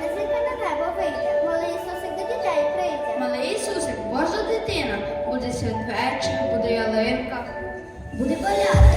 не на небо вийде, малий Ісусик до дітей прийде. Малий Ісусик, Божа дитина, буде святвечір, буде ялинка. Буде поляти,